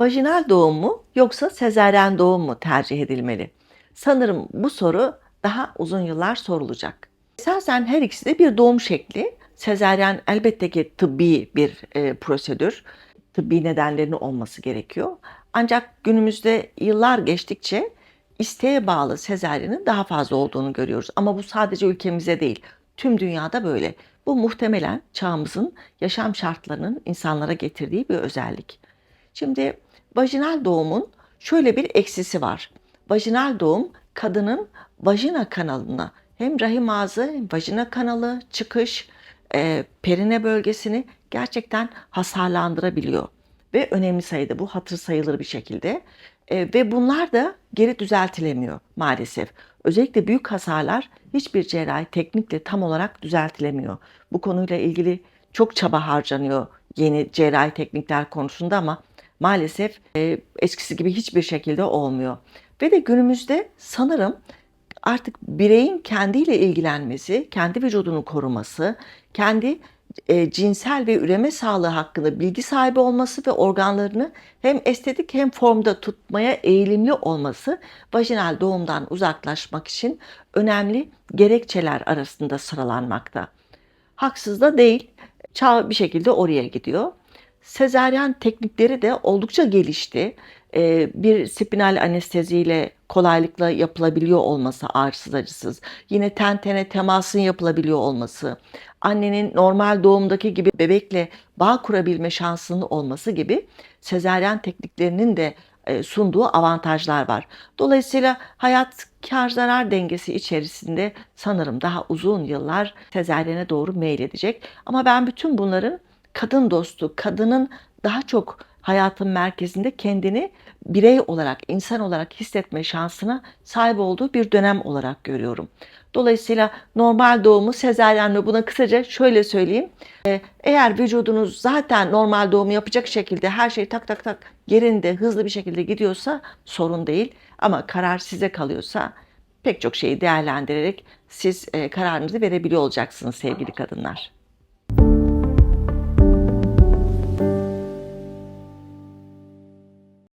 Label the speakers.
Speaker 1: Vajinal doğum mu yoksa sezaryen doğum mu tercih edilmeli? Sanırım bu soru daha uzun yıllar sorulacak. Esasen her ikisi de bir doğum şekli. Sezaryen elbette ki tıbbi bir e, prosedür. Tıbbi nedenlerinin olması gerekiyor. Ancak günümüzde yıllar geçtikçe isteğe bağlı sezaryenin daha fazla olduğunu görüyoruz. Ama bu sadece ülkemize değil, tüm dünyada böyle. Bu muhtemelen çağımızın yaşam şartlarının insanlara getirdiği bir özellik. Şimdi vajinal doğumun şöyle bir eksisi var. Vajinal doğum kadının vajina kanalına hem rahim ağzı hem vajina kanalı çıkış e, perine bölgesini gerçekten hasarlandırabiliyor. Ve önemli sayıda bu hatır sayılır bir şekilde. E, ve bunlar da geri düzeltilemiyor maalesef. Özellikle büyük hasarlar hiçbir cerrahi teknikle tam olarak düzeltilemiyor. Bu konuyla ilgili çok çaba harcanıyor yeni cerrahi teknikler konusunda ama maalesef e, eskisi gibi hiçbir şekilde olmuyor. Ve de günümüzde sanırım artık bireyin kendiyle ilgilenmesi, kendi vücudunu koruması, kendi e, cinsel ve üreme sağlığı hakkında bilgi sahibi olması ve organlarını hem estetik hem formda tutmaya eğilimli olması vajinal doğumdan uzaklaşmak için önemli gerekçeler arasında sıralanmakta. Haksız da değil, çağ bir şekilde oraya gidiyor. Sezaryen teknikleri de oldukça gelişti. Ee, bir spinal anesteziyle kolaylıkla yapılabiliyor olması ağrısız acısız. Yine ten tene temasın yapılabiliyor olması. Annenin normal doğumdaki gibi bebekle bağ kurabilme şansının olması gibi sezaryen tekniklerinin de e, sunduğu avantajlar var. Dolayısıyla hayat kar zarar dengesi içerisinde sanırım daha uzun yıllar sezaryene doğru meyledecek. Ama ben bütün bunların kadın dostu, kadının daha çok hayatın merkezinde kendini birey olarak, insan olarak hissetme şansına sahip olduğu bir dönem olarak görüyorum. Dolayısıyla normal doğumu sezaryenle buna kısaca şöyle söyleyeyim. Ee, Eğer vücudunuz zaten normal doğumu yapacak şekilde her şey tak tak tak yerinde hızlı bir şekilde gidiyorsa sorun değil. Ama karar size kalıyorsa pek çok şeyi değerlendirerek siz e, kararınızı verebiliyor olacaksınız sevgili kadınlar.